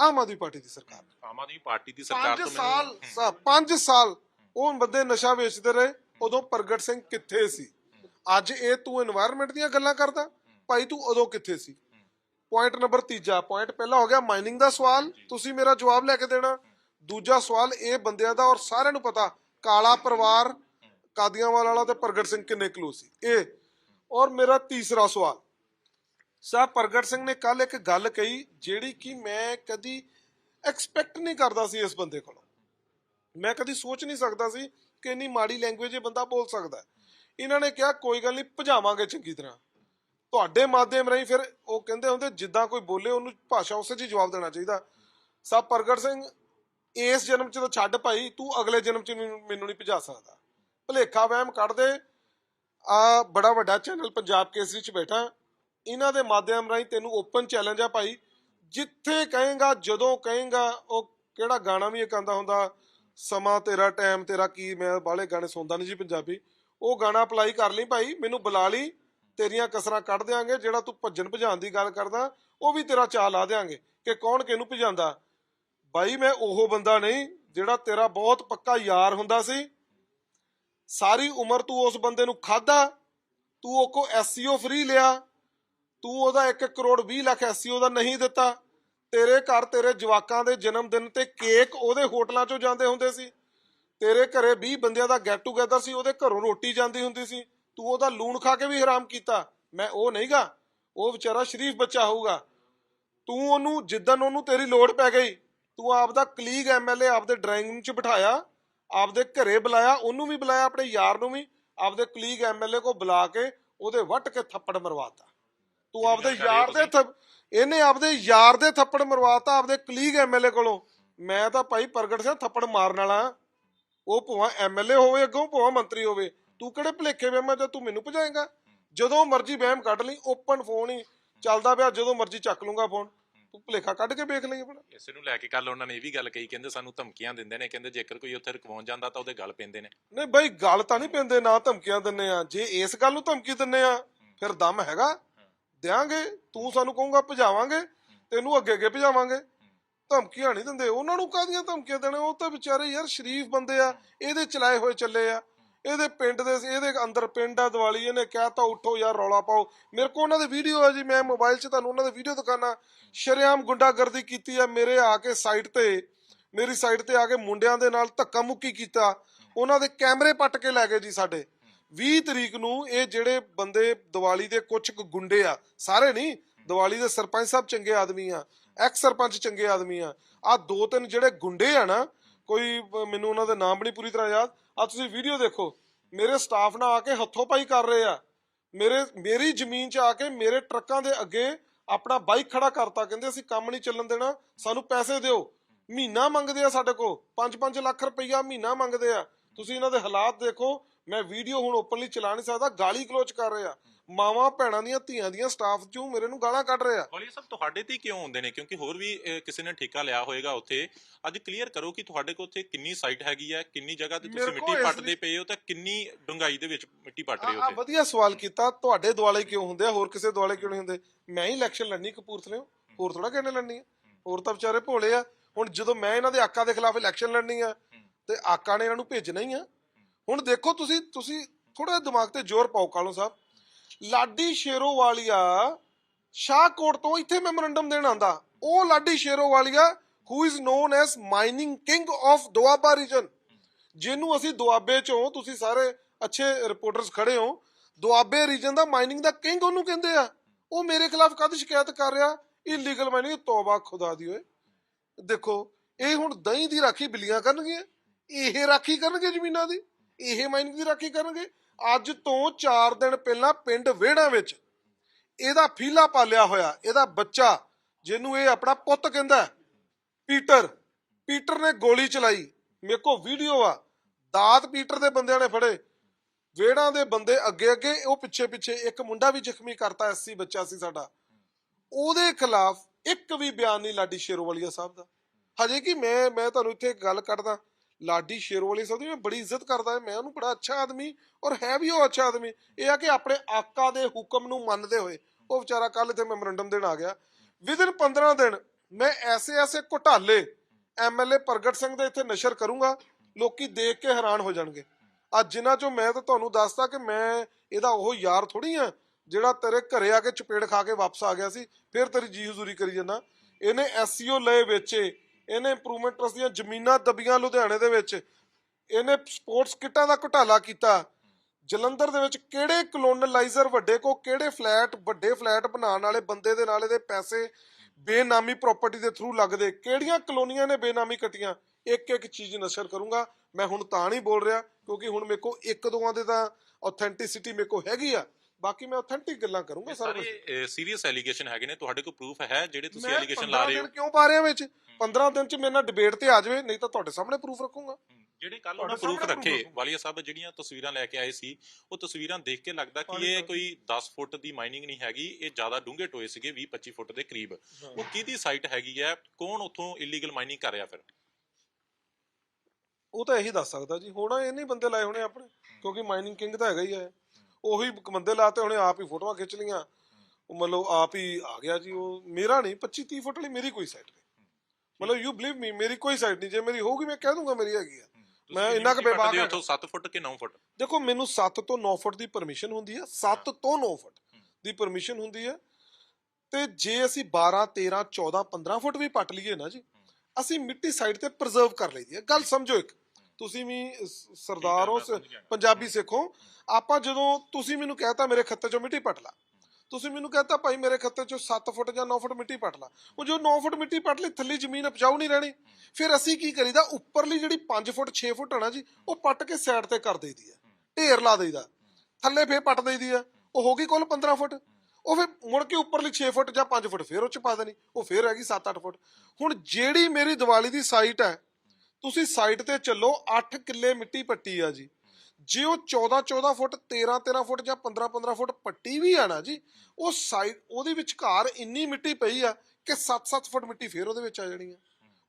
ਆਮ ਆਦਮੀ ਪਾਰਟੀ ਦੀ ਸਰਕਾਰ। ਆਮ ਆਦਮੀ ਪਾਰਟੀ ਦੀ ਸਰਕਾਰ 5 ਤੋਂ ਸਾਲ ਮੈਨੂੰ ਸਾ- ਪੰਜ ਸਾਲ ਉਹ ਬੰਦੇ ਨਸ਼ਾ ਵੇਚਦੇ ਰਹੇ। ਉਦੋਂ ਪ੍ਰਗਟ ਸਿੰਘ ਕਿੱਥੇ ਸੀ? ਅੱਜ ਇਹ ਤੂੰ এনवायरमेंट ਦੀਆਂ ਗੱਲਾਂ ਕਰਦਾ? ਭਾਈ ਤੂੰ ਉਦੋਂ ਕਿੱਥੇ ਸੀ? ਪੁਆਇੰਟ ਨੰਬਰ ਤੀਜਾ ਪੁਆਇੰਟ ਪਹਿਲਾ ਹੋ ਗਿਆ ਮਾਈਨਿੰਗ ਦਾ ਸਵਾਲ। ਤੁਸੀਂ ਮੇਰਾ ਜਵਾਬ ਲੈ ਕੇ ਦੇਣਾ। ਦੂਜਾ ਸਵਾਲ ਇਹ ਬੰਦਿਆਂ ਦਾ ਔਰ ਸਾਰਿਆਂ ਨੂੰ ਪਤਾ ਕਾਲਾ ਪਰਿਵਾਰ ਕਾਦੀਆਂਵਾਲ ਵਾਲਾ ਤੇ ਪ੍ਰਗਟ ਸਿੰਘ ਕਿੰਨੇ ਕਲੂ ਸੀ? ਇਹ ਔਰ ਮੇਰਾ ਤੀਸਰਾ ਸਵਾਲ। ਸਾਹਿਬ ਪ੍ਰਗਟ ਸਿੰਘ ਨੇ ਕੱਲ ਇੱਕ ਗੱਲ ਕਹੀ ਜਿਹੜੀ ਕਿ ਮੈਂ ਕਦੀ ਐਕਸਪੈਕਟ ਨਹੀਂ ਕਰਦਾ ਸੀ ਇਸ ਬੰਦੇ ਕੋਲੋਂ। ਮੈਂ ਕਦੀ ਸੋਚ ਨਹੀਂ ਸਕਦਾ ਸੀ ਕਿ ਮਾੜੀ ਲੈਂਗੁਏਜ ਇਹ ਬੰਦਾ ਬੋਲ ਸਕਦਾ ਇਹਨਾਂ ਨੇ ਕਿਹਾ, ਕੋਈ ਗੱਲ ਨਹੀਂ, ਭਜਾਵਾਂਗੇ ਚੰਗੀ ਤਰ੍ਹਾਂ। ਤੁਹਾਡੇ ਮਾਧਿਅਮ ਰਾਹੀਂ ਫਿਰ ਉਹ ਕਹਿੰਦੇ ਹੁੰਦੇ, ਜਿੱਦਾਂ ਕੋਈ ਬੋਲੇ, ਉਹਨੂੰ ਭਾਸ਼ਾ ਉਸੇ 'ਚ ਜਵਾਬ ਦੇਣਾ ਚਾਹੀਦਾ। ਸਾਹਿਬ ਪ੍ਰਗਟ ਸਿੰਘ, ਇਸ ਜਨਮ 'ਚ ਤਾਂ ਛੱਡ ਭਾਈ, ਤੂੰ ਅਗਲੇ ਜਨਮ 'ਚ ਮੈਨੂੰ ਮੈਨੂੰ ਨਹੀਂ ਭਜਾ ਸਕਦਾ। ਭਲੇਖਾ ਵਹਿਮ ਕੱਢ ਦੇ ਆ ਬੜਾ ਵੱਡਾ ਚੈਨਲ ਪੰਜਾਬ ਕੇਸਰੀ 'ਚ ਬੈਠਾ। ਇਹਨਾਂ ਦੇ ਮਾਧਿਅਮ ਰਾਹੀਂ ਤੈਨੂੰ ਓਪਨ ਚੈਲੰਜ ਆ ਭਾਈ। ਜਿੱਥੇ ਕਹੇਗਾ, ਜਦੋਂ ਕਹੇਗਾ, ਉਹ ਕਿਹੜਾ ਗਾਣਾ ਵੀ ਇੱਕ ਆਂਦਾ ਹੁੰਦਾ? ਸਮਾਂ ਤੇਰਾ ਟਾਈਮ ਤੇਰਾ ਕੀ, ਮੈਂ ਬਾਹਲੇ ਗਾਣੇ ਸੁਣਦਾ ਨਹੀਂ ਜੀ ਪੰਜਾਬੀ। ਉਹ ਗਾਣਾ ਅਪਲਾਈ ਕਰ ਲਈ ਭਾਈ, ਮੈਨੂੰ ਬੁਲਾ ਲਈ, ਤੇਰੀਆਂ ਕਸਰਾਂ ਕੱਢ ਦਿਆਂਗੇ, ਜਿਹੜਾ ਤੂੰ ਭੱਜਣ ਭਜਾਣ ਦੀ ਗੱਲ ਕਰਦਾ, ਉਹ ਵੀ ਤੇਰਾ ਚਾਲ ਲਾ ਦਿਆਂਗੇ, ਕਿ ਕੌਣ ਕਿਹਨੂੰ ਭਜਾਉਂਦਾ। ਬਾਈ, ਮੈਂ ਉਹ ਬੰਦਾ ਨਹੀਂ, ਜਿਹੜਾ ਤੇਰਾ ਬਹੁਤ ਪੱਕਾ ਯਾਰ ਹੁੰਦਾ ਸੀ। ਸਾਰੀ ਉਮਰ ਤੂੰ ਉਸ ਬੰਦੇ ਨੂੰ ਖਾਦਾ ਤੂੰ ਉਹ ਕੋ ਐਸਸੀਓ ਫ੍ਰੀ ਲਿਆ, ਤੂੰ ਉਹਦਾ 1 ਕਰੋੜ 20 ਲੱਖ ਐਸਸੀਓ ਦਾ ਨਹੀਂ ਦਿੱਤਾ। ਤੇਰੇ ਘਰ ਤੇਰੇ ਜਵਾਕਾਂ ਦੇ ਜਨਮ ਦਿਨ ਤੇ ਕੇਕ ਉਹਦੇ ਹੋਟਲਾਂ 'ਚੋਂ ਜਾਂਦੇ ਹੁੰਦੇ ਸੀ। ਤੇਰੇ ਘਰੇ 20 ਬੰਦਿਆਂ ਦਾ ਗੈਟ ਟੂਗੇਦਰ ਸੀ ਉਹਦੇ ਘਰੋਂ ਰੋਟੀ ਜਾਂਦੀ ਹੁੰਦੀ ਸੀ। ਤੂੰ ਉਹਦਾ ਲੂਣ ਖਾ ਕੇ ਵੀ ਹਰਾਮ ਕੀਤਾ। ਮੈਂ ਉਹ ਨਹੀਂਗਾ ਉਹ ਵਿਚਾਰਾ ਸ਼ਰੀਫ ਬੱਚਾ ਹੋਊਗਾ। ਤੂੰ ਉਹਨੂੰ ਜਿੱਦਨ ਉਹਨੂੰ ਤੇਰੀ ਲੋੜ ਪੈ ਗਈ ਤੂੰ ਆਪਦਾ ਕਲੀਗ ਐਮਐਲਏ ਆਪਦੇ ਡਰਾਇੰਗ ਰੂਮ 'ਚ ਬਿਠਾਇਆ ਆਪਦੇ ਘਰੇ ਬੁਲਾਇਆ ਉਹਨੂੰ ਵੀ ਬੁਲਾਇਆ ਆਪਣੇ ਯਾਰ ਨੂੰ ਵੀ ਆਪਦੇ ਕਲੀਗ ਐਮਐਲਏ ਕੋ ਬੁਲਾ ਕੇ ਉਹਦੇ ਵੱਟ ਕੇ ਥੱਪੜ ਮਰਵਾਤਾ। ਤੂੰ ਆਪਦੇ ਯਾਰ ਦੇ ਇਹਨੇ ਆਪਦੇ ਯਾਰ ਦੇ ਥੱਪੜ ਮਰਵਾਤਾ ਆਪਦੇ ਕਲੀਗ ਐਮਐਲਏ ਕੋਲੋਂ। ਮੈਂ ਤਾਂ ਭਾਈ ਪ੍ਰਗਟ ਸਿੰਘ ਥੱਪੜ ਮਾਰਨ ਵਾਲਾ ਉਹ ਭਾਵੇਂ ਐਮਐਲਏ ਹੋਵੇ ਅੱਗੋਂ ਭਾਵੇਂ ਮੰਤਰੀ ਹੋਵੇ। ਤੂੰ ਕਿਹੜੇ ਭਲੇਖੇ ਵਹਿਮਾਂ ਚ ਤੂੰ ਮੈਨੂੰ ਭਜਾਏਗਾ? ਜਦੋਂ ਮਰਜ਼ੀ ਵਹਿਮ ਕੱਢ ਲਈ ਓਪਨ ਫੋਨ ਹੀ ਚੱਲਦਾ ਪਿਆ ਜਦੋਂ ਮਰਜ਼ੀ ਚੱਕ ਲੂੰਗਾ ਫੋਨ ਤੂੰ ਭਲੇਖਾ ਕੱਢ ਕੇ ਵੇਖ ਲਈ ਆਪਣਾ। ਇਸੇ ਨੂੰ ਲੈ ਕੇ ਕੱਲ ਉਹਨਾਂ ਨੇ ਇਹ ਵੀ ਗੱਲ ਕਹੀ ਕਹਿੰਦੇ ਸਾਨੂੰ ਧਮਕੀਆਂ ਦਿੰਦੇ ਨੇ ਕਹਿੰਦੇ ਜੇਕਰ ਕੋਈ ਉੱਥੇ ਰਕਵਾਉਣ ਜਾਂਦਾ ਤਾਂ ਉਹਦੇ ਗੱਲ ਪੈਂਦੇ ਨੇ। ਨਹੀਂ ਬਈ ਗੱਲ ਤਾਂ ਨਹੀਂ ਪੈਂਦੇ ਨਾ ਧਮਕੀਆਂ ਦਿੰਨੇ ਆ। ਜੇ ਇਸ ਗੱਲ ਨੂੰ ਧਮਕੀ ਦਿੰਨੇ ਆ ਫਿਰ ਦਮ ਹੈਗਾ। ਦਿਆਂਗੇ, ਤੂੰ ਸਾਨੂੰ ਕਹੂੰਗਾ ਭਜਾਵਾਂਗੇ, ਤੈਨੂੰ ਅੱਗੇ ਅੱਗੇ ਭਜਾਵਾਂਗੇ। ਧਮਕੀਆਂ ਨਹੀਂ ਦਿੰਦੇ। ਉਹਨਾਂ ਨੂੰ ਕਾਹਦੀਆਂ ਧਮਕੀਆਂ ਦੇਣੇ ਉਹ ਤਾਂ ਵਿਚਾਰੇ ਯਾਰ ਸ਼ਰੀਫ ਬੰਦੇ ਆ। ਇਹਦੇ ਚਲਾਏ ਹੋਏ ਚੱਲੇ ਆ। ਇਹਦੇ ਪਿੰਡ ਦੇ ਇਹਦੇ ਅੰਦਰ ਪਿੰਡ ਆ, ਦੀਵਾਲੀ ਇਹਨੇ ਕਹਿਤਾ, ਉੱਠੋ ਯਾਰ, ਰੌਲਾ ਪਾਓ। ਮੇਰੇ ਕੋਲ ਉਹਨਾਂ ਦੇ ਵੀਡੀਓ ਆ ਜੀ, ਮੈਂ ਮੋਬਾਈਲ 'ਚ ਤੁਹਾਨੂੰ ਉਹਨਾਂ ਦੇ ਵੀਡੀਓ ਦਿਖਾਣਾ ਸ਼ਰੇਆਮ ਗੁੰਡਾਗਰਦੀ ਕੀਤੀ ਆ, ਮੇਰੇ ਆ ਕੇ ਸਾਈਟ ਤੇ, ਮੇਰੀ ਸਾਈਟ ਤੇ ਆ ਕੇ ਮੁੰਡਿਆਂ ਦੇ ਨਾਲ ਧੱਕਾ ਮੁੱਕੀ ਕੀਤਾ। ਉਹਨਾਂ ਦੇ ਕੈਮਰੇ ਪੱਟ ਕੇ ਲੈ ਗਏ ਜੀ ਸਾਡੇ। 20 ਤਰੀਕ ਨੂੰ ਇਹ ਜਿਹੜੇ ਬੰਦੇ ਦੀਵਾਲੀ ਦੇ ਕੁਝ ਕੁ ਗੁੰਡੇ ਆ, ਸਾਰੇ ਨਹੀਂ, ਦੀਵਾਲੀ ਦੇ ਸਰਪੰਚ ਸਾਹਿਬ ਚੰਗੇ ਆਦਮੀ ਆ ਐਕਸ ਸਰਪੰਚ ਚੰਗੇ ਆਦਮੀ ਆ ਆ ਦੋ ਤਿੰਨ ਜਿਹੜੇ ਗੁੰਡੇ ਆ ਨਾ, ਕੋਈ ਮੈਨੂੰ ਉਹਨਾਂ ਦੇ ਨਾਮ ਨਹੀਂ ਪੂਰੀ ਤਰ੍ਹਾਂ ਯਾਦ ਆ ਤੁਸੀਂ ਵੀਡੀਓ ਦੇਖੋ, ਮੇਰੇ ਸਟਾਫ ਨਾਲ ਆ ਕੇ ਹੱਥੋਂ ਪਾਈ ਕਰ ਰਹੇ ਆ, ਮੇਰੇ, ਮੇਰੀ ਜ਼ਮੀਨ 'ਚ ਆ ਕੇ ਮੇਰੇ ਟਰੱਕਾਂ ਦੇ ਅੱਗੇ ਆਪਣਾ ਬਾਈਕ ਖੜਾ ਕਰਤਾ, ਕਹਿੰਦੇ ਅਸੀਂ ਕੰਮ ਨਹੀਂ ਚੱਲਣ ਦੇਣਾ, ਸਾਨੂੰ ਪੈਸੇ ਦਿਓ, ਮਹੀਨਾ ਮੰਗਦੇ ਆ ਸਾਡੇ ਕੋਲ 5-5 ਲੱਖ ਰੁਪਈਆ ਮਹੀਨਾ ਮੰਗਦੇ ਆ, ਤੁਸੀਂ ਇਹਨਾਂ ਦੇ ਹਾਲਾਤ ਦੇਖੋ ਮੈਂ ਵੀਡੀਓ ਹੁਣ ਓਪਨਲੀ ਚਲਾ ਨਹੀਂ ਸਕਦਾ ਗਾਲੀ ਕਲੋਚ ਕਰ ਰਹੇ। ਮਾਵਾਂ ਭੈਣਾਂ ਦੀਆਂ ਧੀਆਂ ਦੀਆਂ ਸਟਾਫ ਚੋਂ ਮੇਰੇ ਨੂੰ ਗਾਲਾਂ ਕੱਢ ਰਹੇ? ਵਾਲੀ ਸਾਹਿਬ ਤੁਹਾਡੇ ਤੇ ਹੀ ਕਿਉਂ ਹੁੰਦੇ ਨੇ? ਕਿਉਂਕਿ ਹੋਰ ਵੀ ਕਿਸੇ ਨੇ ਠੇਕਾ ਲਿਆ ਹੋਏਗਾ ਉੱਥੇ। ਅੱਜ ਕਲੀਅਰ ਕਰੋ ਕਿ ਤੁਹਾਡੇ ਕੋਲ ਉੱਥੇ ਕਿੰਨੀ ਸਾਈਟ ਹੈਗੀ ਹੈ ਕਿੰਨੀ ਜਗ੍ਹਾ ਤੇ ਤੁਸੀਂ ਮਿੱਟੀ ਪੱਟਦੇ ਪਏ ਹੋ ਤਾਂ ਕਿੰਨੀ ਡੂੰਘਾਈ ਦੇ ਵਿੱਚ ਮਿੱਟੀ ਪੱਟ ਰਹੇ ਹੋ ਆ ਵਧੀਆ ਸਵਾਲ ਕੀਤਾ ਤੁਹਾਡੇ ਦੁਆਲੇ ਕਿਉਂ ਹੁੰਦੇ ਆ? ਹੋਰ ਕਿਸੇ ਦੁਆਲੇ ਕਿਉਂ ਨਹੀਂ ਹੁੰਦੇ? ਮੈਂ ਹੀ ਇਲੈਕਸ਼ਨ ਲੜਨੀ ਕਪੂਰਥਲੇ ਹੋਰ ਥੋੜਾ ਕਿਹਨੇ ਲੜਨੀ ਆ। ਹੋਰ ਤਾਂ ਵਿਚਾਰੇ ਭੋਲੇ ਆ। ਹੁਣ ਜਦੋਂ ਮੈਂ ਇਹਨਾਂ ਦੇ ਆਕਾ ਦੇ ਖਿਲਾਫ ਇਲੈਕਸ਼ਨ ਲੜਨੀ ਆ ਤੇ ਆਕਾ ਨੇ ਇਹਨਾਂ ਨੂੰ ਭੇਜਣਾ ਹੀ ਆ। ਹੁਣ ਦੇਖੋ ਤੁਸੀਂ ਤੁਸੀਂ ਥੋੜਾ ਦਿਮਾਗ ਤੇ ਜ਼ੋਰ ਪਾਓ ਕਾਲੋ ਸਾਹਿਬ। ਲਾਡੀ ਸ਼ੇਰੋਵਾਲੀਆ ਸ਼ਾਹਕੋਟ ਤੋਂ ਇੱਥੇ ਮੈਮੋਰੈਂਡਮ ਦੇਣ ਆਂਦਾ ਉਹ Ladi Sherowalia who is known as mining king of Doaba region ਜਿਹਨੂੰ ਅਸੀਂ ਦੁਆਬੇ ਚੋਂ, ਤੁਸੀਂ ਸਾਰੇ ਅੱਛੇ ਰਿਪੋਰਟਰਸ ਖੜੇ ਹੋ, ਦੁਆਬੇ ਰੀਜਨ ਦਾ ਮਾਈਨਿੰਗ ਦਾ ਕਿੰਗ ਉਹਨੂੰ ਕਹਿੰਦੇ ਆ। ਉਹ ਮੇਰੇ ਖਿਲਾਫ ਕਦ ਸ਼ਿਕਾਇਤ ਕਰ ਰਿਹਾ? ਇਲੀਗਲ ਮਾਈਨਿੰਗ ਤੋਬਾ ਖੁਦਾ ਦੀ ਓਏ। ਦੇਖੋ, ਇਹ ਹੁਣ ਦਹੀਂ ਦੀ ਰਾਖੀ ਬਿੱਲੀਆਂ ਕਰਨਗੀਆਂ। ਇਹ ਰਾਖੀ ਕਰਨਗੇ ਜ਼ਮੀਨਾਂ ਦੀ। ਇਹ ਮਾਈਨਿੰਗ ਦੀ ਰਾਖੀ ਕਰਨਗੇ? ਅੱਜ ਤੋਂ 4 ਦਿਨ ਪਹਿਲਾਂ ਪਿੰਡ ਵਿਹੜਾ ਵਿੱਚ ਇਹਦਾ ਫੀਲਾ ਪਾਲਿਆ ਹੋਇਆ, ਇਹਦਾ ਬੱਚਾ ਜਿਹਨੂੰ ਇਹ ਆਪਣਾ ਪੁੱਤ ਕਹਿੰਦਾ ਪੀਟਰ ਪੀਟਰ ਨੇ ਗੋਲੀ ਚਲਾਈ। ਮੇਰੇ ਕੋਲ ਵੀਡੀਓ ਆ। ਦਾਤ ਪੀਟਰ ਦੇ ਬੰਦਿਆਂ ਨੇ ਫੜੇ। ਵੇੜਾਂ ਦੇ ਬੰਦੇ ਅੱਗੇ ਅੱਗੇ, ਉਹ ਪਿੱਛੇ ਪਿੱਛੇ, ਇੱਕ ਮੁੰਡਾ ਵੀ ਜ਼ਖਮੀ ਕਰਤਾ ਐਸੀ ਬੱਚਾ ਸੀ ਸਾਡਾ। ਉਹਦੇ ਖਿਲਾਫ ਇੱਕ ਵੀ ਬਿਆਨ ਨਹੀਂ ਲਾਡੀ ਸ਼ੇਰੋਵਾਲੀਆ ਸਾਹਿਬ ਦਾ। ਹਜੇ ਕਿ ਮੈਂ ਮੈਂ ਤੁਹਾਨੂੰ ਇੱਥੇ ਗੱਲ ਕਰਦਾ ਲਾਡੀ ਸ਼ੇਰੋਵਾਲੀ ਸਾਹਿਬ ਦੀ ਮੈਂ ਬੜੀ ਇੱਜ਼ਤ ਕਰਦਾ ਹਾਂ, ਮੈਂ ਉਹਨੂੰ ਬੜਾ ਅੱਛਾ ਆਦਮੀ ਔਰ ਹੈ ਵੀ ਉਹ ਅੱਛਾ ਆਦਮੀ। ਇਹ ਆ ਕਿ ਆਪਣੇ ਆਕਾ ਦੇ ਹੁਕਮ ਨੂੰ ਮੰਨਦੇ ਹੋਏ ਉਹ ਵਿਚਾਰਾ ਕੱਲ ਇੱਥੇ ਮੈਮੋਰੰਡਮ ਦੇਣ ਆ ਗਿਆ। ਵਿਦਿਨ 15 ਦਿਨ ਮੈਂ ਐਸੇ ਐਸੇ ਘੁਟਾਲੇ ਐਮਐਲਏ ਪ੍ਰਗਟ ਸਿੰਘ ਦੇ ਇੱਥੇ ਨਸ਼ਰ ਕਰੂੰਗਾ ਲੋਕੀ ਦੇਖ ਕੇ ਹੈਰਾਨ ਹੋ ਜਾਣਗੇ। ਅੱਜ ਜਿਨ੍ਹਾਂ ਚੋਂ ਮੈਂ ਤਾਂ ਤੁਹਾਨੂੰ ਦੱਸਦਾ ਕਿ ਮੈਂ ਇਹਦਾ ਉਹ ਯਾਰ ਥੋੜੀ ਆ ਜਿਹੜਾ ਤੇਰੇ ਘਰੇ ਆ ਕੇ ਚਪੇੜ ਖਾ ਕੇ ਵਾਪਸ ਆ ਗਿਆ ਸੀ ਫਿਰ ਤੇਰੀ ਜੀ ਹਜ਼ੂਰੀ ਕਰੀ ਜਾਂਦਾ। ਇਹਨੇ ਐਸਸੀਓ ਲਏ ਵੇਚੇ ਇਹਨੇ ਇੰਪਰੂਵਮੈਂਟ ਟਰਸਟ ਦੀਆਂ ਜ਼ਮੀਨਾਂ ਦਬੀਆਂ ਲੁਧਿਆਣੇ ਦੇ ਵਿੱਚ। ਇਹਨੇ ਸਪੋਰਟਸ ਕਿੱਟਾਂ ਦਾ ਘੁਟਾਲਾ ਕੀਤਾ। ਜਲੰਧਰ ਦੇ ਵਿੱਚ ਕਿਹੜੇ ਕਲੋਨਲਾਈਜ਼ਰ ਵੱਡੇ ਕੋ ਕਿਹੜੇ ਫਲੈਟ ਵੱਡੇ ਫਲੈਟ ਬਣਾਉਣ ਵਾਲੇ ਬੰਦੇ ਦੇ ਨਾਲ ਇਹਦੇ ਪੈਸੇ ਬੇਨਾਮੀ ਪ੍ਰਾਪਰਟੀ ਦੇ ਥਰੂ ਲੱਗਦੇ? ਕਿਹੜੀਆਂ ਕਲੋਨੀਆਂ ਨੇ ਬੇਨਾਮੀ ਕੱਟੀਆਂ? ਇੱਕ ਇੱਕ ਚੀਜ਼ ਨਸ਼ਰ ਕਰੂੰਗਾ। ਮੈਂ ਹੁਣ ਤਾਂ ਨਹੀਂ ਬੋਲ ਰਿਹਾ, ਕਿਉਂਕਿ ਹੁਣ ਮੇਰੇ ਕੋ ਇੱਕ ਦੋਆਂ ਦੇ ਤਾਂ ਆਥੈਂਟਿਸਿਟੀ ਮੇਰੇ ਕੋ ਹੈਗੀ ਆ। ਬਾਕੀ ਮੈਂ ਆਥੈਂਟਿਕ ਗੱਲਾਂ ਕਰੂੰਗਾ ਸਾਰਾ ਸਾਰੇ ਸੀਰੀਅਸ ਐਲੀਗੇਸ਼ਨ ਹੈਗੇ ਨੇ ਤੁਹਾਡੇ ਕੋਲ ਪ੍ਰੂਫ ਹੈ ਜਿਹੜੇ ਤੁਸੀਂ ਐਲੀਗੇਸ਼ਨ ਲਾ 15 ਰਹੇ ਹੋ। ਕਿਉਂ ਪਾ ਰਿਹਾ ਵਿੱਚ? 15 ਦਿਨ ਚ ਮੇਰੇ ਨਾਲ ਡਿਬੇਟ ਤੇ ਆ ਜਾਵੇ ਨਹੀਂ ਤਾਂ ਤੁਹਾਡੇ ਸਾਹਮਣੇ ਪ੍ਰੂਫ ਰੱਖੂੰਗਾ। ਜਿਹੜੇ ਕੱਲ ਉਹਨਾਂ ਪ੍ਰੂਫ ਰੱਖੇ। ਵਾਲੀਆ ਸਾਹਿਬ ਜਿਹੜੀਆਂ ਤਸਵੀਰਾਂ ਲੈ ਕੇ ਆਏ ਸੀ ਉਹ ਤਸਵੀਰਾਂ ਦੇਖ ਕੇ ਲੱਗਦਾ ਕਿ ਇਹ। ਕੋਈ 10 ਫੁੱਟ ਦੀ ਮਾਈਨਿੰਗ ਨਹੀਂ ਹੈਗੀ ਇਹ ਜ਼ਿਆਦਾ ਡੂੰਘੇ ਟੋਏ ਸੀਗੇ 20 25 ਫੁੱਟ ਦੇ ਕਰੀਬ। ਉਹ ਕਿਹਦੀ ਸਾਈਟ ਹੈਗੀ ਹੈ? ਕੌਣ ਉੱਥੋਂ ਇਲੀਗਲ ਮਾਈਨਿੰਗ ਕਰ ਰਿਹਾ ਫਿਰ? ਉਹ ਤਾਂ ਇਹੀ ਦੱਸ ਸਕਦਾ ਜੀ। ਹੋਣਾ ਇਹ ਨਹੀਂ ਬੰਦੇ ਲਾਏ ਹੋਣੇ ਆਪਣੇ ਕਿਉਂਕਿ ਮਾਈਨਿੰਗ ਕਿੰਗ ਤਾਂ ਹੈਗਾ ਹੀ ਹੈ। ਉਹੀ ਬੰਦੇ ਲਾਤੇ ਹੋਣੇ ਆਪ ਹੀ ਫੋਟੋਆਂ ਖਿੱਚ ਲੀਆਂ ਉਹ ਮਤਲਬ ਆਪ ਹੀ ਆ ਗਿਆ ਜੀ ਉਹ ਮੇਰਾ ਨਹੀਂ 25 30 ਫੁੱਟ ਵਾਲੀ ਮੇਰੀ ਕੋਈ ਸਾਈਡ ਨਹੀਂ। ਮਤਲਬ ਯੂ ਬਲੀਵ ਮੀ ਮੇਰੀ ਕੋਈ ਸਾਈਡ ਨਹੀਂ। ਜੇ ਮੇਰੀ ਹੋਊਗੀ ਮੈਂ ਕਹਿ ਦੂੰਗਾ ਮੇਰੀ ਹੈਗੀ ਆ। ਮੈਂ ਇੰਨਾ ਕੁ ਬੇਬਾਕ ਹਾਂ ਉੱਥੋਂ 7 ਫੁੱਟ ਕਿ 9 ਫੁੱਟ? ਦੇਖੋ ਮੈਨੂੰ 7 ਤੋਂ 9 ਫੁੱਟ ਦੀ ਪਰਮਿਸ਼ਨ ਹੁੰਦੀ ਹੈ। 7 ਤੋਂ 9 ਫੁੱਟ ਦੀ ਪਰਮਿਸ਼ਨ ਹੁੰਦੀ ਹੈ ਤੇ ਜੇ ਅਸੀਂ 12 13 14 15 ਫੁੱਟ ਵੀ ਪੱਟ ਲਈਏ ਨਾ ਜੀ ਅਸੀਂ ਮਿੱਟੀ ਸਾਈਡ ਤੇ ਪ੍ਰੀਜ਼ਰਵ ਕਰ ਲਈਦੀ ਹੈ ਗੱਲ ਸਮਝੋ ਇੱਕ। ਤੁਸੀਂ ਵੀ ਸ- ਸਰਦਾਰ ਹੋ ਗਿਆ। ਪੰਜਾਬੀ ਸਿੱਖੋ। ਆਪਾਂ ਜਦੋਂ ਤੁਸੀਂ ਮੈਨੂੰ ਕਹਤਾ ਮੇਰੇ ਖੱਤੇ ਚੋਂ ਮਿੱਟੀ ਪੱਟ ਲਾ। ਤੁਸੀਂ ਮੈਨੂੰ ਕਹਤਾ ਭਾਈ ਮੇਰੇ ਖੱਤੇ ਚੋਂ 7 ਫੁੱਟ ਜਾਂ 9 ਫੁੱਟ ਮਿੱਟੀ ਪੱਟ ਲਾ। ਉਹ ਜੋ 9 ਫੁੱਟ ਮਿੱਟੀ ਪੱਟ ਲਈ ਥੱਲੇ ਜ਼ਮੀਨ ਉਪਜਾਊ ਨਹੀਂ ਰਹਿਣੀ। ਫਿਰ ਅਸੀਂ ਕੀ ਕਰੀਦਾ? ਉੱਪਰਲੀ ਜਿਹੜੀ 5 ਫੁੱਟ 6 ਫੁੱਟ ਹੈ ਨਾ ਜੀ ਉਹ ਪੱਟ ਕੇ ਸਾਈਡ ਤੇ ਕਰ ਦੇਈਦੀ ਹੈ। ਢੇਰ ਲਾ ਦੇਈਦਾ। ਥੱਲੇ ਫੇਰ ਪੱਟ ਦੇਈਦੀ ਆ। ਉਹ ਹੋ ਗਈ ਕੁੱਲ 15 ਫੁੱਟ। ਉਹ ਫਿਰ ਮੁੜ ਕੇ ਉੱਪਰਲੀ 6 ਫੁੱਟ ਜਾਂ 5 ਫੁੱਟ ਫੇਰ ਉਹ ਚ ਪਾ ਦੇਣੀ। ਉਹ ਫੇਰ ਹੈਗੀ 7-8 ਫੁੱਟ। ਹੁਣ ਜਿਹੜੀ ਮੇਰੀ ਦੀਵਾਲੀ ਦੀ ਸਾਈਟ ਹੈ ਤੁਸੀਂ ਸਾਈਟ ਤੇ ਚੱਲੋ 8 ਕਿੱਲੇ ਮਿੱਟੀ ਪੱਟੀ ਆ ਜੀ। ਜੇ ਉਹ 14-14 ਫੁੱਟ 13-13 ਫੁੱਟ ਜਾਂ 15-15 ਫੁੱਟ ਪੱਟੀ ਵੀ ਆ ਨਾ ਜੀ, ਉਹ ਸਾਈਡ ਉਹਦੇ ਵਿਚਕਾਰ ਇੰਨੀ ਮਿੱਟੀ ਪਈ ਆ ਕਿ 7-7 ਫੁੱਟ ਮਿੱਟੀ ਫੇਰ ਉਹਦੇ ਵਿੱਚ ਆ ਜਾਣੀ ਆ।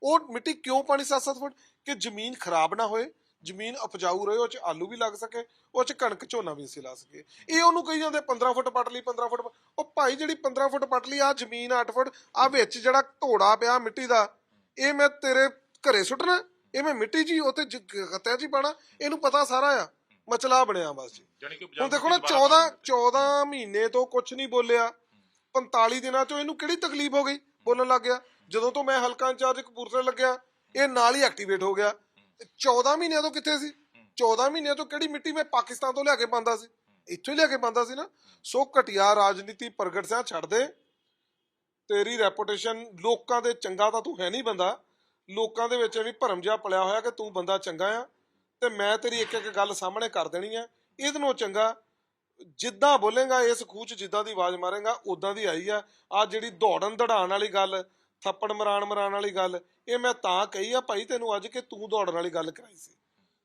ਉਹ ਮਿੱਟੀ ਕਿਉਂ ਪਾਣੀ 7-7 ਫੁੱਟ? ਕਿ ਜ਼ਮੀਨ ਖਰਾਬ ਨਾ ਹੋਏ, ਜ਼ਮੀਨ ਉਪਜਾਊ ਰਹੇ, ਉਹ ਚ ਆਲੂ ਵੀ ਲੱਗ ਸਕੇ, ਉਹ ਚ ਕਣਕ ਝੋਨਾ ਵੀ ਅਸੀਂ ਲਾ ਸਕੀਏ। ਇਹ ਉਹਨੂੰ ਕਹੀ ਜਾਂਦੇ 15 ਫੁੱਟ ਪੱਟ ਲਈ 15 ਫੁੱਟ ਉਹ ਭਾਈ ਜਿਹੜੀ 15 ਫੁੱਟ ਪੱਟ ਲਈ ਆ ਜ਼ਮੀਨ 8 ਫੁੱਟ ਆ ਵਿੱਚ ਜਿਹੜਾ ਢੋੜਾ ਪਿਆ ਮਿੱਟੀ ਦਾ, ਇਹ ਮੈਂ ਤੇਰੇ ਘਰੇ ਸੁੱਟਣਾ। ਇਹ ਮੈਂ ਮਿੱਟੀ ਜੀ ਉੱਤੇ ਗੱਤਿਆਂ ਹੀ ਪਾਣਾ ਇਹਨੂੰ ਪਤਾ ਸਾਰਾ ਆ। ਮਚਲਾ ਬਣਿਆ ਬਸ ਜੀ। ਹੁਣ ਦੇਖੋ ਨਾ 14 14 ਮਹੀਨੇ ਤੋਂ ਕੁਝ ਨਹੀਂ ਬੋਲਿਆ। 45 ਦਿਨਾਂ ਤੋਂ ਇਹਨੂੰ ਕਿਹੜੀ ਤਕਲੀਫ ਹੋ ਗਈ? ਬੋਲਣ ਲੱਗ ਗਿਆ। ਜਦੋਂ ਤੋਂ ਮੈਂ ਹਲਕਾ ਇੰਚਾਰਜ ਕਪੂਰਥਲੇ ਲੱਗਿਆ ਇਹ ਨਾਲ ਹੀ ਐਕਟੀਵੇਟ ਹੋ ਗਿਆ। 14 ਮਹੀਨਿਆਂ ਤੋਂ ਕਿੱਥੇ ਸੀ? 14 ਮਹੀਨਿਆਂ ਤੋਂ ਕਿਹੜੀ ਮਿੱਟੀ ਮੈਂ ਪਾਕਿਸਤਾਨ ਤੋਂ ਲਿਆ ਕੇ ਪਾਉਂਦਾ ਸੀ? ਇੱਥੋਂ ਹੀ ਲਿਆ ਕੇ ਪਾਉਂਦਾ ਸੀ ਨਾ। ਸੋ ਘਟਿਆ ਰਾਜਨੀਤੀ ਪ੍ਰਗਟ ਸਿਆ ਛੱਡ ਦੇ। ਤੇਰੀ ਰੈਪੂਟੇਸ਼ਨ ਲੋਕਾਂ ਦੇ ਚੰਗਾ ਤਾਂ ਤੂੰ ਹੈ ਨਹੀਂ ਬੰਦਾ। ਲੋਕਾਂ ਦੇ ਵਿੱਚ ਵੀ ਭਰਮ ਜਿਹਾ ਪਲਿਆ ਹੋਇਆ ਕਿ ਤੂੰ ਬੰਦਾ ਚੰਗਾ ਆ ਤੇ ਮੈਂ ਤੇਰੀ ਇੱਕ ਇੱਕ ਗੱਲ ਸਾਹਮਣੇ ਕਰ ਦੇਣੀ ਆ। ਇਹਦੇ ਨਾਲੋਂ ਚੰਗਾ ਜਿੱਦਾਂ ਬੋਲੇਗਾ, ਇਸ ਖੂਹ 'ਚ ਜਿੱਦਾਂ ਦੀ ਆਵਾਜ਼ ਮਾਰੇਗਾ ਉਦਾਂ ਦੀ ਆਈ ਆ। ਆ ਜਿਹੜੀ ਦੌੜਨ ਦੜਾਉਣ ਵਾਲੀ ਗੱਲ, ਥੱਪੜ ਮਰਾਣ ਮਰਾਣ ਵਾਲੀ ਗੱਲ, ਇਹ ਮੈਂ ਤਾਂ ਕਹੀ ਆ ਭਾਈ ਤੈਨੂੰ ਅੱਜ ਕਿ ਤੂੰ ਦੌੜਨ ਵਾਲੀ ਗੱਲ ਕਰਾਈ ਸੀ।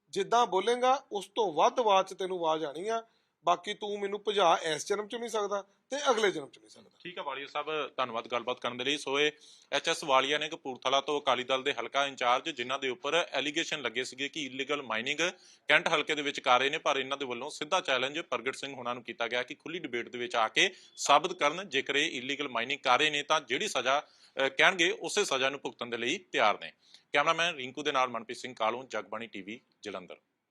ਜਿੱਦਾਂ ਬੋਲੇਗਾ, ਉਸ ਤੋਂ ਵੱਧ ਆਵਾਜ਼ 'ਚ ਤੈਨੂੰ ਆਵਾਜ਼ ਆਣੀ ਆ। ਬਾਕੀ ਤੂੰ ਮੈਨੂੰ ਭਜਾ, ਇਸ ਜਨਮ 'ਚ ਨਹੀਂ ਸਕਦਾ ਤੇ ਅਗਲੇ ਜਨਮ 'ਚ ਨਹੀਂ ਸਕਦਾ। ਠੀਕ ਹੈ ਵਾਲੀਆ ਸਾਹਿਬ, ਧੰਨਵਾਦ ਗੱਲਬਾਤ ਕਰਨ ਦੇ ਲਈ। ਸੋ ਇਹ ਐਚਐਸ ਵਾਲੀਆ ਨੇ ਕਪੂਰਥਲਾ ਤੋਂ ਅਕਾਲੀ ਦਲ ਦੇ ਹਲਕਾ ਇੰਚਾਰਜ, ਜਿਨ੍ਹਾਂ ਦੇ ਉੱਪਰ ਐਲੀਗੇਸ਼ਨ ਲੱਗੇ ਸੀਗੇ ਕਿ ਇਲੀਗਲ ਮਾਈਨਿੰਗ ਕੈਂਟ ਹਲਕੇ ਦੇ ਵਿੱਚ ਕਰ ਰਹੇ ਨੇ, ਪਰ ਇਹਨਾਂ ਦੇ ਵੱਲੋਂ ਸਿੱਧਾ ਚੈਲੰਜ ਪ੍ਰਗਟ ਸਿੰਘ ਹੋਣਾ ਨੂੰ ਕੀਤਾ ਗਿਆ ਕਿ ਖੁੱਲੀ ਡਿਬੇਟ ਦੇ ਵਿੱਚ ਆ ਕੇ ਸਾਬਤ ਕਰਨ। ਜੇਕਰ ਇਹ ਇਲੀਗਲ ਮਾਈਨਿੰਗ ਕਰ ਰਹੇ ਨੇ, ਤਾਂ ਜਿਹੜੀ ਸਜ਼ਾ ਕਹਿਣਗੇ, ਉਸੇ ਸਜ਼ਾ ਨੂੰ ਭੁਗਤਣ ਦੇ ਲਈ ਤਿਆਰ ਨੇ। ਕੈਮਰਾਮੈਨ ਰਿੰਕੂ ਦੇ ਨਾਲ ਮਨਪ੍ਰੀਤ ਸਿੰਘ ਕਾਲੂ, ਜਗਬਾਣੀ ਟੀਵੀ, ਜਲੰਧਰ।